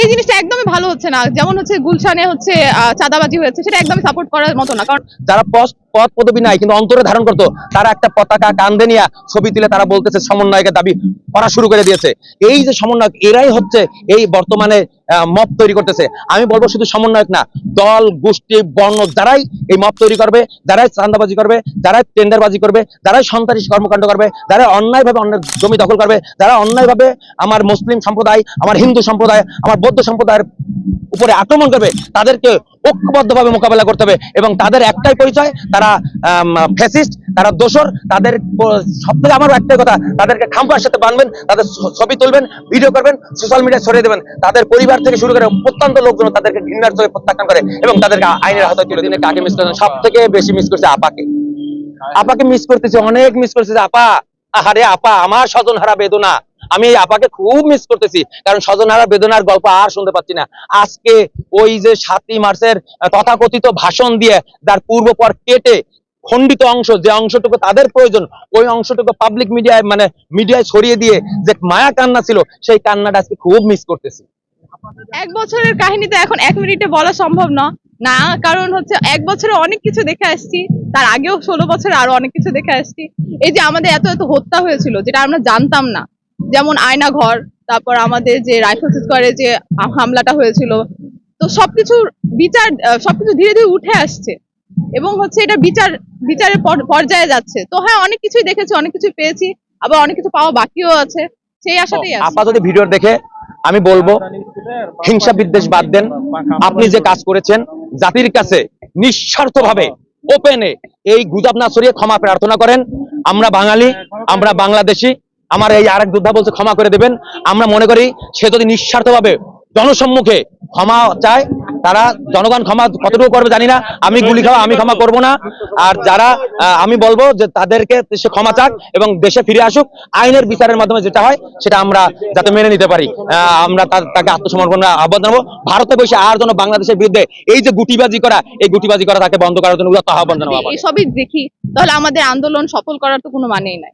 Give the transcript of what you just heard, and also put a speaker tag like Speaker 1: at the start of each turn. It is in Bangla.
Speaker 1: এই জিনিসটা একদমই ভালো হচ্ছে না। যেমন হচ্ছে গুলশানে হচ্ছে চাঁদাবাজি হয়েছে, সেটা একদমই সাপোর্ট করার মতো না। কারণ
Speaker 2: যারা পদ পদ পদবি নাই, কিন্তু অন্তরে ধারণ করতো। তারা একটা পতাকা কান্দে নিয়ে ছবি তুলে তারা বলতেছে, সমন্বয়কের দাবি করা শুরু করে দিয়েছে। এই যে সমন্বয়ক, এরাই হচ্ছে এই বর্তমানে মত তৈরি করতেছে। আমি বলব শুধু সমন্বয়ক না, দল, গোষ্ঠী, বর্ণ যারাই এই মত তৈরি করবে, যারাই চান্দাবাজি করবে, যারাই টেন্ডারবাজি করবে, যারাই সন্ত্রাসী কর্মকাণ্ড করবে, যারা অন্যায়ভাবে অন্য জমি দখল করবে, যারা অন্যায়ভাবে আমার মুসলিম সম্প্রদায়, আমার হিন্দু সম্প্রদায়, আমার বৌদ্ধ সম্প্রদায়ের উপরে আক্রমণ করবে, তাদেরকে ঐক্যবদ্ধভাবে মোকাবেলা করতে হবে এবং তাদের একটাই পরিচয়, তারা ফ্যাসিস্ট তারা দোষর, তাদের সব থেকে আমার একটাই কথা, তাদেরকে খাম্পার সাথে বানবেন, তাদের ছবি তুলবেন ভিডিও করবেন সোশ্যাল মিডিয়া ছড়িয়ে দেবেন। তাদের পরিবার থেকে শুরু করে প্রত্যন্ত লোকজন তাদেরকে ঘৃণার চোখে প্রত্যাখ্যান করে এবং তাদেরকে আইনের হাতে তুলে দিনে। কাকে মিস করেছেন সব থেকে বেশি মিস করছে আপাকে। আপাকে মিস করতেছে, অনেক মিস করতেছে আপা আহারে আপা, আমার স্বজন হারা বেদনা। আমি আপাকে খুব মিস করতেছি, কারণ স্বজন হারা বেদনার গল্প আর শুনতে পাচ্ছি না। আজকে ওই যে সাতই মার্চের তথাকথিত ভাষণ দিয়ে যার পূর্বপর কেটে খণ্ডিত অংশ, যে অংশটুকু তাদের প্রয়োজন, ওই অংশটুকু পাবলিক মিডিয়ায় মানে মিডিয়ায় ছড়িয়ে দিয়ে যে মায়া কান্না ছিল, সেই কান্নাটা আজকে খুব মিস করতেছি।
Speaker 1: এক বছরের কাহিনী তো এখন এক মিনিটে বলা সম্ভব না। না কারণ হচ্ছে এক বছরে অনেক কিছু দেখে আসছি তার আগেও ষোলো বছরে আরও অনেক কিছু দেখে আসছি। এই যে আমাদের এত এত হত্যা হয়েছিল যেটা আমরা জানতাম না। যেমন আয়না ঘর তারপর আমাদের যে রাইফেল স্কোয়ারে যে হামলাটা হয়েছিল। তো সবকিছুর বিচার সবকিছু ধীরে ধীরে উঠে আসছে। এবং হচ্ছে এটা বিচার বিচারের পর্যায়ে যাচ্ছে। তো হ্যাঁ অনেক কিছুই দেখেছি অনেক কিছু পেয়েছি আবার অনেক কিছু পাওয়া বাকিও আছে। সেই আশাতেই আছে।
Speaker 2: আপা যদি ভিডিও দেখে আমি বলব হিংসা বিদ্বেষ বাদ দেন। আপনি যে কাজ করেছেন জাতির কাছে নিঃস্বার্থভাবে ওপেনে এই গুজব না সরিয়ে ক্ষমা প্রার্থনা করেন। আমরা বাঙালি, আমরা বাংলাদেশি, আমার এই আরেক যোদ্ধা বলছে ক্ষমা করে দেবেন। আমরা মনে করি সে যদি নিঃস্বার্থভাবে জনসম্মুখে ক্ষমা চায় তারা জনগণ ক্ষমা কতটুকু করবে জানি না। আমি গুলি খাওয়া আমি ক্ষমা করব না। আর যারা আমি বলব যে তাদেরকে সে ক্ষমা চাক এবং দেশে ফিরে আসুক। আইনের বিচারের মাধ্যমে যেটা হয় সেটা আমরা যাতে মেনে নিতে পারি। আহ, আমরা তাকে আত্মসমর্পণ আহ্বান জানাব। ভারতে বসে আর যেন বাংলাদেশের বিরুদ্ধে এই যে গুটিবাজি করা এই গুটিবাজি করা তাকে বন্ধ করার জন্য উদাত্ত আহ্বান জানাব।
Speaker 1: এসবই দেখি। তাহলে আমাদের আন্দোলন সফল করার তো কোনো মানেই নাই।